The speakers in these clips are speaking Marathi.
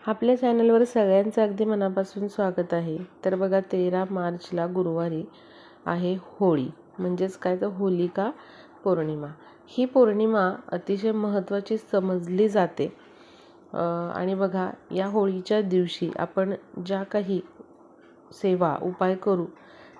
आपल्या चॅनलवर सगळ्यांचं अगदी मनापासून स्वागत आहे. तर बघा तेरा मार्चला गुरुवारी आहे होळी. म्हणजेच काय तर होलिका पौर्णिमा. ही पौर्णिमा अतिशय महत्त्वाची समजली जाते. आणि बघा या होळीच्या दिवशी आपण ज्या काही सेवा उपाय करू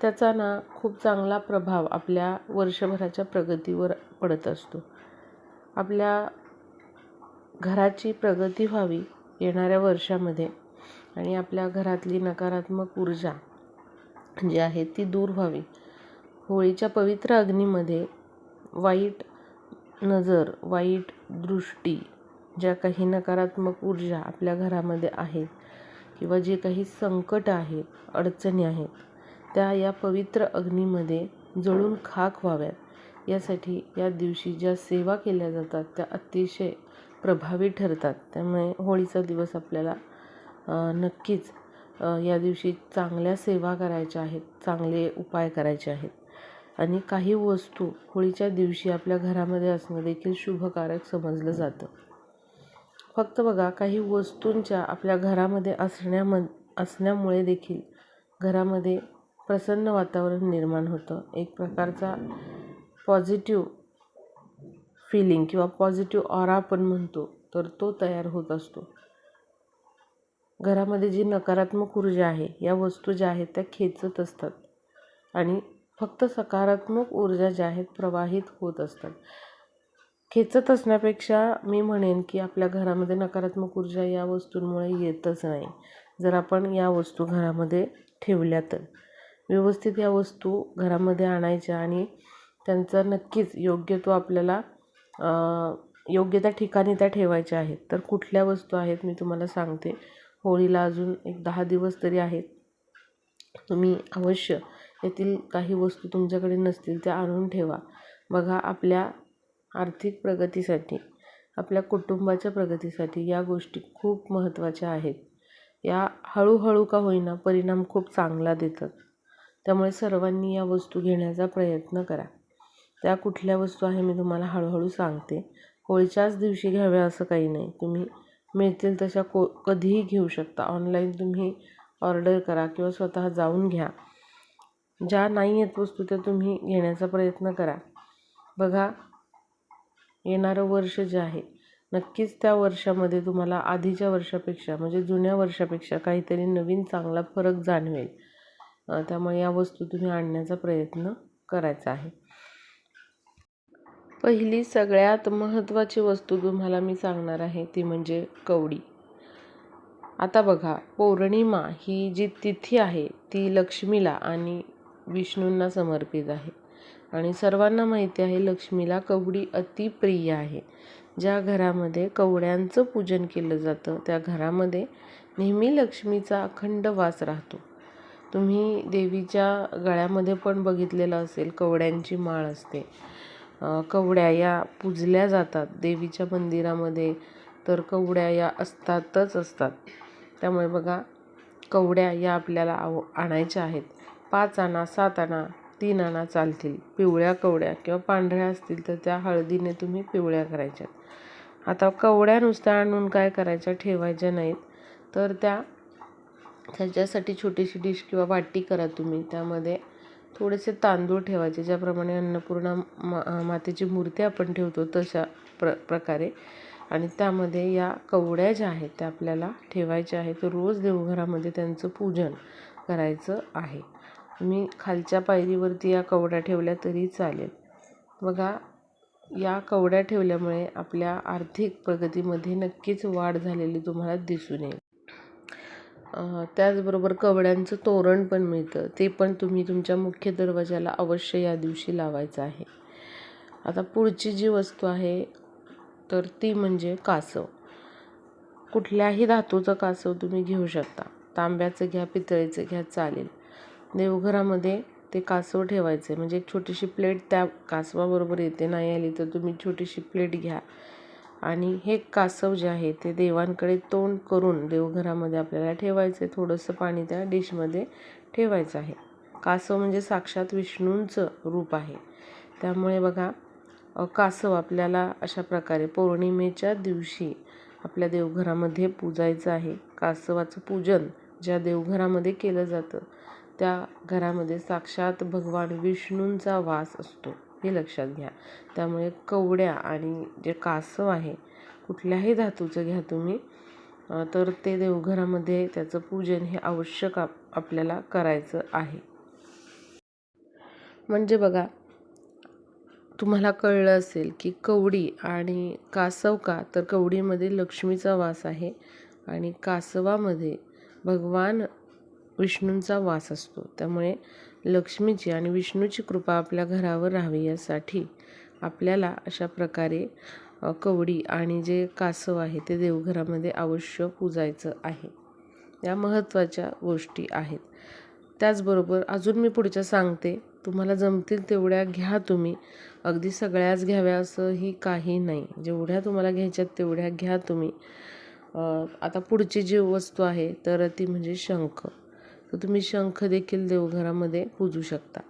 त्याचा ना खूप चांगला प्रभाव आपल्या वर्षभराच्या प्रगतीवर पडत असतो. आपल्या घराची प्रगती व्हावी येणाऱ्या वर्षामध्ये आणि आपल्या घरातली नकारात्मक ऊर्जा जी आहे ती दूर व्हावी. होळीच्या पवित्र अग्नीमध्ये वाईट नजर वाईट दृष्टी ज्या काही नकारात्मक ऊर्जा आपल्या घरामध्ये आहेत किंवा जे काही संकट आहेत अडचणी आहेत त्या या पवित्र अग्नीमध्ये जळून खाक व्हाव्यात. यासाठी या दिवशी ज्या सेवा केल्या जातात त्या अतिशय प्रभावी ठरतात. त्यामुळे होळीचा दिवस आपल्याला नक्कीच या दिवशी चांगल्या सेवा करायच्या आहेत चांगले उपाय करायचे आहेत. आणि काही वस्तू होळीच्या दिवशी आपल्या घरामध्ये असणं देखील शुभकारक समजलं जातं. फक्त बघा काही वस्तूंच्या आपल्या घरामध्ये असण्याम असण्यामुळे देखील घरामध्ये प्रसन्न वातावरण निर्माण होतं. एक प्रकारचा पॉझिटिव्ह फिलिंग किंवा पॉझिटिव्ह ऑरा आपण म्हणतो तर तो तयार होत असतो. घरामध्ये जी नकारात्मक ऊर्जा आहे या वस्तू ज्या आहेत त्या खेचत असतात. आणि फक्त सकारात्मक ऊर्जा ज्या आहेत प्रवाहित होत असतात. खेचत असण्यापेक्षा मी म्हणेन की आपल्या घरामध्ये नकारात्मक ऊर्जा या वस्तूंमुळे येतच नाही. जर आपण या वस्तू घरामध्ये ठेवल्या तर व्यवस्थित या वस्तू घरामध्ये आणायच्या आणि त्यांचा नक्कीच योग्य तो आपल्याला योग्य त्या ठिकाणी त्या ठेवायच्या आहेत. तर कुठल्या वस्तू आहेत मी तुम्हाला सांगते. होळीला अजून एक दहा दिवस तरी आहेत. तुम्ही अवश्य येथील काही वस्तू तुमच्याकडे नसतील त्या आणून ठेवा. बघा आपल्या आर्थिक प्रगतीसाठी आपल्या कुटुंबाच्या प्रगतीसाठी या गोष्टी खूप महत्त्वाच्या आहेत. या हळूहळू का होईना परिणाम खूप चांगला देतात. त्यामुळे सर्वांनी या वस्तू घेण्याचा प्रयत्न करा. त्या कुठल्या वस्तू आहे मी तुम्हाला हळूहळू सांगते. होळीच्याच दिवशी घ्याव्या असं काही नाही. तुम्ही मिळतील तशा को कधीही घेऊ शकता. ऑनलाईन तुम्ही ऑर्डर करा किंवा स्वतः जाऊन घ्या. ज्या नाही आहेत वस्तू त्या तुम्ही घेण्याचा प्रयत्न करा. बघा येणारं वर्ष जे आहे नक्कीच त्या वर्षामध्ये तुम्हाला आधीच्या वर्षापेक्षा म्हणजे जुन्या वर्षापेक्षा काहीतरी नवीन चांगला फरक जाणवेल. त्यामुळे या वस्तू तुम्ही आणण्याचा प्रयत्न करायचा आहे. पहिली सगळ्यात महत्त्वाची वस्तू तुम्हाला मी सांगणार आहे ती म्हणजे कवडी. आता बघा पौर्णिमा ही जी तिथी आहे ती लक्ष्मीला आणि विष्णूंना समर्पित आहे. आणि सर्वांना माहिती आहे लक्ष्मीला कवडी अतिप्रिय आहे. ज्या घरामध्ये कवड्यांचं पूजन केलं जातं त्या घरामध्ये नेहमी लक्ष्मीचा अखंड वास राहतो. तुम्ही देवीच्या गळ्यामध्ये पण बघितलेलं असेल कवड्यांची माळ असते. कवड्या या पूजल्या जातात. देवीच्या मंदिरामध्ये तर कवड्या या असतातच असतात. त्यामुळे बघा कवड्या या आपल्याला आव आणायच्या आहेत. पाच आणा सात आणा तीन आणा चालतील. पिवळ्या कवड्या किंवा पांढऱ्या असतील तर त्या हळदीने तुम्ही पिवळ्या करायच्यात. आता कवड्या नुसत्या आणून काय करायच्या ठेवायच्या नाहीत. तर त्या त्याच्यासाठी छोटीशी डिश किंवा वाटी करा तुम्ही. त्यामध्ये थोडेसे तांदूळ ठेवायचे ज्याप्रमाणे अन्नपूर्णा मा मातेची मूर्ती आपण ठेवतो तशा प्र प्रकारे. आणि त्यामध्ये या कवड्या ज्या आहेत त्या आपल्याला ठेवायच्या आहेत. रोज देवघरामध्ये त्यांचं पूजन करायचं आहे. मी खालच्या पायरीवरती या कवड्या ठेवल्या तरी चालेल. बघा या कवड्या ठेवल्यामुळे आपल्या आर्थिक प्रगतीमध्ये नक्कीच वाढ झालेली तुम्हाला दिसून येईल. त्याचबरोबर कवड्यांचं तोरण पण मिळतं. ते पण तुम्ही तुमच्या मुख्य दरवाजाला अवश्य या दिवशी लावायचं आहे. आता पुढची जी वस्तू आहे तर ती म्हणजे कासव. कुठल्याही धातूचं कासव तुम्ही घेऊ शकता. तांब्याचं घ्या पितळेचं घ्या चालेल. देवघरामध्ये ते कासव ठेवायचे. म्हणजे एक छोटीशी प्लेट त्या कासवाबरोबर येते नाही आली तर तुम्ही छोटीशी प्लेट घ्या. आणि हे कासव जे आहे ते देवांकडे तोंड करून देवघरामध्ये आपल्याला ठेवायचं. आहे थोडंसं पाणी त्या डिशमध्ये ठेवायचं आहे. कासव म्हणजे साक्षात विष्णूंचं रूप आहे. त्यामुळे बघा कासव आपल्याला अशा प्रकारे पौर्णिमेच्या दिवशी आपल्या देवघरामध्ये पूजायचं आहे. कासवाचं पूजन ज्या देवघरामध्ये केलं जातं त्या घरामध्ये साक्षात भगवान विष्णूंचा वास असतो. हे लक्षात घ्या. त्यामुळे कवड्या आणि जे कासव आहे कुठल्याही धातूचं घ्या तुम्ही. तर ते देवघरामध्ये त्याचं पूजन हे आवश्यक आप आपल्याला करायचं आहे. म्हणजे बघा तुम्हाला कळलं असेल की कवडी आणि कासव का? तर कवडीमध्ये लक्ष्मीचा वास आहे आणि कासवामध्ये भगवान विष्णूंचा वास असतो. त्यामुळे लक्ष्मीची आणि विष्णूची कृपा आपल्या घरावर राहावी यासाठी आपल्याला अशा प्रकारे कवडी आणि जे कासव आहे ते देवघरामध्ये अवश्य पूजायचं आहे. या महत्त्वाच्या गोष्टी आहेत. त्याचबरोबर अजून मी पुढच्या सांगते तुम्हाला जमतील तेवढ्या घ्या तुम्ही. अगदी सगळ्याच घ्याव्या असंही काही नाही. जेवढ्या तुम्हाला घ्यायच्यात तेवढ्या घ्या तुम्ही. आता पुढची जी वस्तू आहे तर ती म्हणजे शंख. तर तुम्ही शंख देखील देवघरामध्ये पूजू शकता.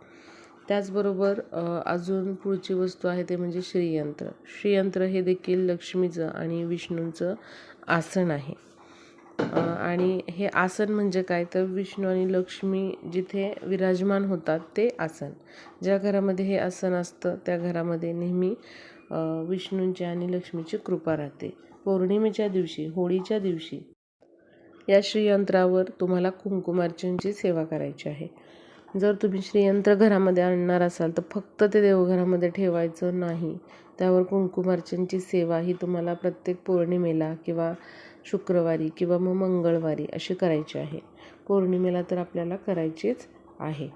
त्याचबरोबर अजून पुढची वस्तू आहे ते म्हणजे श्रीयंत्र. श्रीयंत्र हे देखील लक्ष्मीचं आणि विष्णूंचं आसन आहे. आणि हे आसन म्हणजे काय? तर विष्णू आणि लक्ष्मी जिथे विराजमान होतात ते आसन. ज्या घरामध्ये हे आसन असतं त्या घरामध्ये नेहमी विष्णूंची आणि लक्ष्मीची कृपा राहते. पौर्णिमेच्या दिवशी होळीच्या दिवशी या श्रीयंत्रावर तुम्हाला कुंकुमार्चनची सेवा करायची आहे. जर तुम्ही श्रीयंत्र घरामध्ये आणणार असाल तर फक्त ते देवघरामध्ये ठेवायचं नाही. त्यावर कुंकुमार्चनची सेवा ही तुम्हाला प्रत्येक पौर्णिमेला किंवा शुक्रवारी किंवा मग मंगळवारी अशी करायची आहे. पौर्णिमेला तर आपल्याला करायचीच आहे.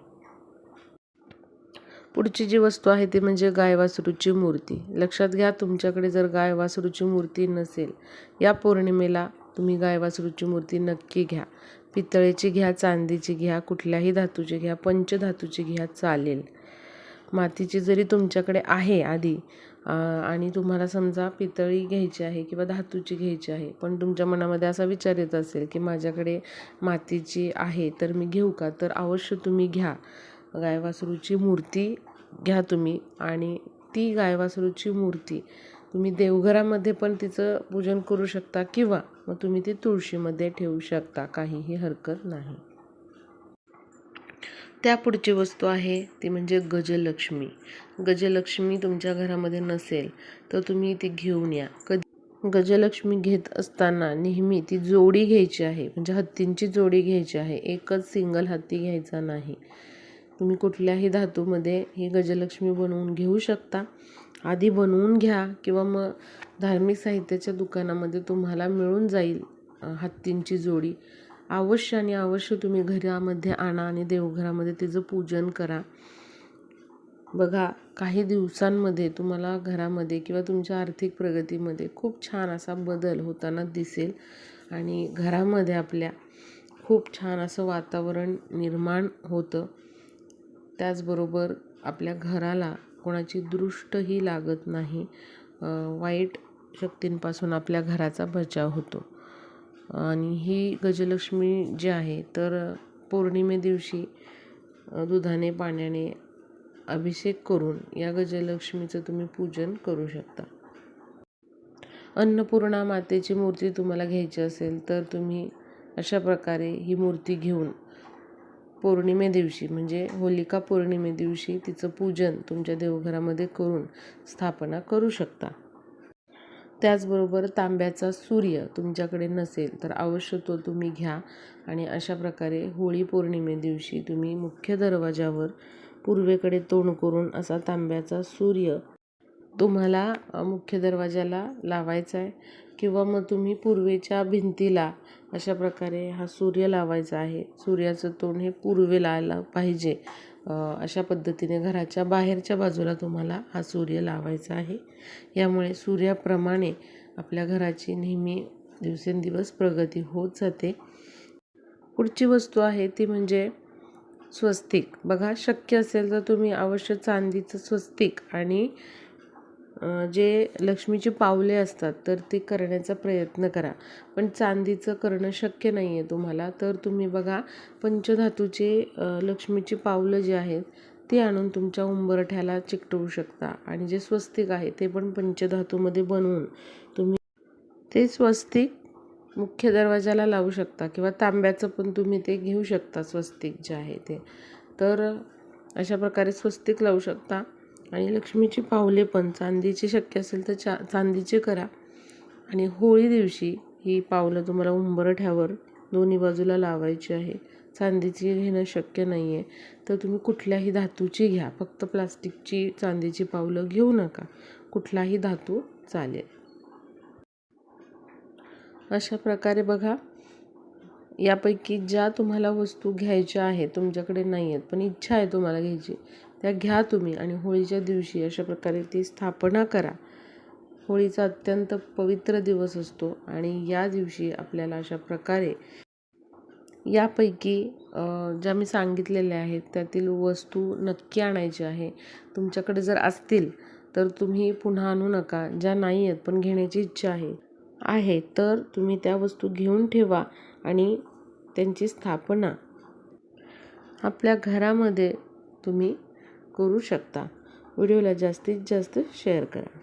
पुढची जी वस्तू आहे ती म्हणजे गाय वासरूची मूर्ती. लक्षात घ्या तुमच्याकडे जर गाय वासरूची मूर्ती नसेल या पौर्णिमेला तुम्ही गाय वासरूची मूर्ती नक्की घ्या. पितळेची घ्या चांदीची घ्या कुठल्याही धातूची घ्या पंचधातूची घ्या चालेल. मातीची जरी तुमच्याकडे आहे आधी आणि तुम्हाला समजा पितळी घ्यायची आहे किंवा धातूची घ्यायची आहे पण तुमच्या मनामध्ये असा विचार येत असेल की माझ्याकडे मातीची आहे तर मी घेऊ का? तर अवश्य तुम्ही घ्या. गाय वासरूची मूर्ती घ्या तुम्ही आणि ती गाय वासरूची मूर्ती तुम्ही देवघरामध्ये पण तिचं पूजन करू शकता किंवा मग तुम्ही ती तुळशीमध्ये ठेवू शकता काहीही हरकत नाही. त्या पुढची वस्तू आहे ती म्हणजे गजलक्ष्मी. गजलक्ष्मी तुमच्या घरामध्ये नसेल तर तुम्ही ती घेऊन या. कधी गजलक्ष्मी घेत असताना नेहमी ती जोडी घ्यायची आहे म्हणजे हत्तींची जोडी घ्यायची आहे एकच सिंगल हत्ती घ्यायचा नाही. तुम्ही कुठल्याही धातूमध्ये ही गजलक्ष्मी बनवून घेऊ शकता. आधी बनवून घ्या किंवा मग धार्मिक साहित्याच्या दुकानामध्ये तुम्हाला मिळून जाईल हत्तींची जोडी. अवश्य आणि अवश्य तुम्ही घरामध्ये आणा आणि देवघरामध्ये तिचं पूजन करा. बघा काही दिवसांमध्ये तुम्हाला घरामध्ये किंवा तुमच्या आर्थिक प्रगतीमध्ये खूप छान असा बदल होताना दिसेल आणि घरामध्ये आपल्या खूप छान असं वातावरण निर्माण होतं. त्याचबरोबर आपल्या घराला कोणाची दृष्टही लागत नाही. वाईट शक्तींपासून आपल्या घराचा बचाव होतो. आणि ही गजलक्ष्मी जी आहे तर पौर्णिमे दिवशी दुधाने पाण्याने अभिषेक करून या गजलक्ष्मीचं तुम्ही पूजन करू शकता. अन्नपूर्णा मातेची मूर्ती तुम्हाला घ्यायची असेल तर तुम्ही अशा प्रकारे ही मूर्ती घेऊन पौर्णिमे दिवशी म्हणजे होलिका पौर्णिमे दिवशी तिचं पूजन तुमच्या देवघरामध्ये करून स्थापना करू शकता. त्याचबरोबर तांब्याचा सूर्य तुमच्याकडे नसेल तर अवश्य तो तुम्ही घ्या आणि अशा प्रकारे होळी पौर्णिमे दिवशी तुम्ही मुख्य दरवाजावर पूर्वेकडे तोंड करून असा तांब्याचा सूर्य तुम्हाला मुख्य दरवाजाला लावायचा आहे किंवा मग तुम्ही पूर्वेच्या भिंतीला अशा प्रकारे हा सूर्य लावायचा आहे. सूर्याचं तोंड हे पूर्वेला आलं पाहिजे. अशा पद्धतीने घराच्या बाहेरच्या बाजूला तुम्हाला हा सूर्य लावायचा आहे. यामुळे सूर्याप्रमाणे आपल्या घराची नेहमी दिवसेंदिवस प्रगती होत जाते. पुढची वस्तू आहे ती म्हणजे स्वस्तिक. बघा शक्य असेल तर तुम्ही अवश्य चांदीचं स्वस्तिक आणि जे लक्ष्मीची पावले असतात तर ते करण्याचा प्रयत्न करा. पण चांदीचं करणं शक्य नाही आहे तुम्हाला. तर तुम्ही बघा पंचधातूचे लक्ष्मीची पावलं जी आहेत ती आणून तुमच्या उंबरठ्याला चिकटवू शकता. आणि जे स्वस्तिक आहे ते पण पंचधातूमध्ये बनवून तुम्ही ते स्वस्तिक मुख्य दरवाजाला लावू शकता किंवा तांब्याचं पण तुम्ही ते घेऊ शकता स्वस्तिक जे आहे ते. तर अशा प्रकारे स्वस्तिक लावू शकता. आणि लक्ष्मीची पावले पण चांदीची शक्य असेल तर चा चांदीचे करा. आणि होळी दिवशी ही पावलं तुम्हाला उंबरठ्यावर दोन्ही बाजूला लावायची आहे. चांदीची घेणं शक्य नाही आहे तर तुम्ही कुठल्याही धातूची घ्या. फक्त प्लास्टिकची चांदीची पावलं घेऊ नका. कुठलाही धातू चालेल. अशा प्रकारे बघा. यापैकी ज्या तुम्हाला वस्तू घ्यायच्या आहेत तुमच्याकडे नाही आहेत पण इच्छा आहे तुम्हाला घ्यायची त्या घ्या तुम्ही आणि होळीच्या दिवशी अशा प्रकारे ती स्थापना करा. होळीचा अत्यंत पवित्र दिवस असतो आणि या दिवशी आपल्याला अशा प्रकारे यापैकी ज्या मी सांगितलेल्या आहेत त्यातील वस्तू नक्की आणायची आहे. तुमच्याकडे जर असतील तर तुम्ही पुन्हा आणू नका ज्या नाही आहेत पण घेण्याची इच्छा आहे आहे तर तुम्ही त्या वस्तू घेऊन ठेवा आणि त्यांची स्थापना. आपल्या घरामध्ये तुम्ही करू शकता. व्हिडिओला जास्तीत जास्त शेअर करा.